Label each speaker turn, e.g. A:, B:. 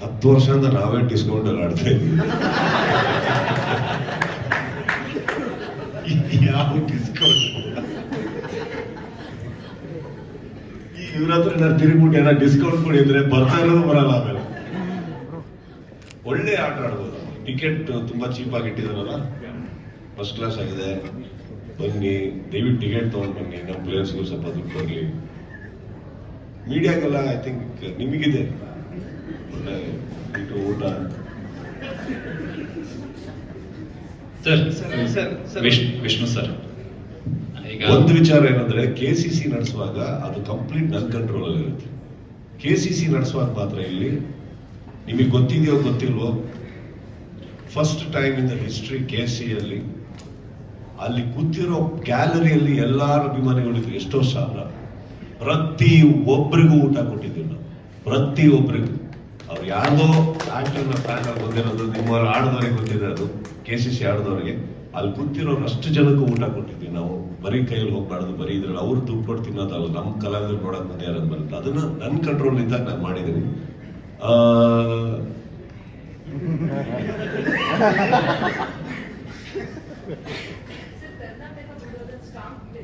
A: ಹತ್ತು ವರ್ಷದಿಂದ ನಾವೇ ಡಿಸ್ಕೌಂಟ್ ಅಲ್ಲಿ ಆಡ್ತಾ ಇದ್ದೀವಿ ಯಾವ ಡಿಸ್ಕೌಂಟ್? ಇವ್ರ ಹತ್ರ ಏನಾದ್ರು ತಿರುಗ್ಬಿಟ್ಟು ಏನಾದ್ರು ಡಿಸ್ಕೌಂಟ್ ಕೊಡಿ ಅಂದ್ರೆ ಬರ್ತಾ ಇರೋದು ಬರಲ್ಲ ಆಮೇಲೆ. ಒಳ್ಳೆ ಆಟ ಆಡ್ಬೋದು. ಟಿಕೆಟ್ ತುಂಬಾ ಚೀಪ್ ಆಗಿ ಇಟ್ಟಿದಾರಲ್ಲ ಫಸ್ಟ್ ಕ್ಲಾಸ್ ಆಗಿದೆ. ಬನ್ನಿ, ದಯವಿಟ್ಟು ಟಿಕೆಟ್ ತಗೊಂಡ್ ಬನ್ನಿ. ನಮ್ಮ ಪ್ಲೇಯರ್ಸ್ಗೂ ಸ್ವಲ್ಪ ದುಡ್ಡು ಬರಲಿ ಮೀಡಿಯಾಗೆಲ್ಲ ಐ ಥಿಂಕ್ ನಿಮಗಿದೆ. ಇದು ಊಟ
B: sir
C: sir, sir.
B: Vishnu sir. ಈಗ
A: ಒಂದು ವಿಚಾರ ಏನಂದ್ರೆ ಕೆ ಸಿ ಸಿ ನಡೆಸುವಾಗ ಅದು ಕಂಪ್ಲೀಟ್ ನನ್ ಕಂಟ್ರೋಲ್ ಅಲ್ಲಿ ಇರುತ್ತೆ. ಕೆ ಸಿ ಸಿ ನಡೆಸುವಾಗ ಮಾತ್ರ ಇಲ್ಲಿ ನಿಮಗೆ ಗೊತ್ತಿದೆಯೋ ಗೊತ್ತಿಲ್ವೋ first time in the history K C ಅಲ್ಲಿ ಅಲ್ಲಿ ಕೂತಿರೋ ಗ್ಯಾಲರಿಯಲ್ಲಿ ಎಲ್ಲಾರ ಅಭಿಮಾನಿಗಳಿದ್ರು ಎಷ್ಟೋ ಸಾವಿರ. ಪ್ರತಿ ಒಬ್ಬರಿಗೂ ಊಟ ಕೊಟ್ಟಿದ್ದೀವಿ ನಾವು. ಪ್ರತಿ ಒಬ್ಬರಿಗೂ ಅವ್ರು ಯಾರ್ದೋ ಆಕ್ಟರ್ನ ಫ್ಯಾನ್ ಆಗಿ ಬಂದಿರೋದು ನಿಮ್ಮವ್ರ ಆಡದವ್ರಿಗೆ ಗೊತ್ತಿದೆ ಅದು ಕೆ ಸಿ ಸಿ ಆಡದವ್ರಿಗೆ. ಅಲ್ಲಿ ಕೂತಿರೋರು ಅಷ್ಟು ಜನಕ್ಕೂ ಊಟ ಕೊಟ್ಟಿದ್ವಿ ನಾವು. ಬರೀ ಕೈಯಲ್ಲಿ ಹೋಗ್ಬಾರ್ದು ಬರೀ ಇದ್ರಲ್ಲಿ ಅವ್ರು ದುಡ್ಡು ಕೊಟ್ಟು ತಿನ್ನೋದಲ್ಲ ನಮ್ಮ ಕಲಾವಿದರು ನೋಡಕ್ ಯಾರು ಬರುತ್ತೆ. ಅದನ್ನ ನನ್ನ ಕಂಟ್ರೋಲ್ ಇದ್ದಾಗ ನಾನು ಮಾಡಿದ್ದೀನಿ. ಆ,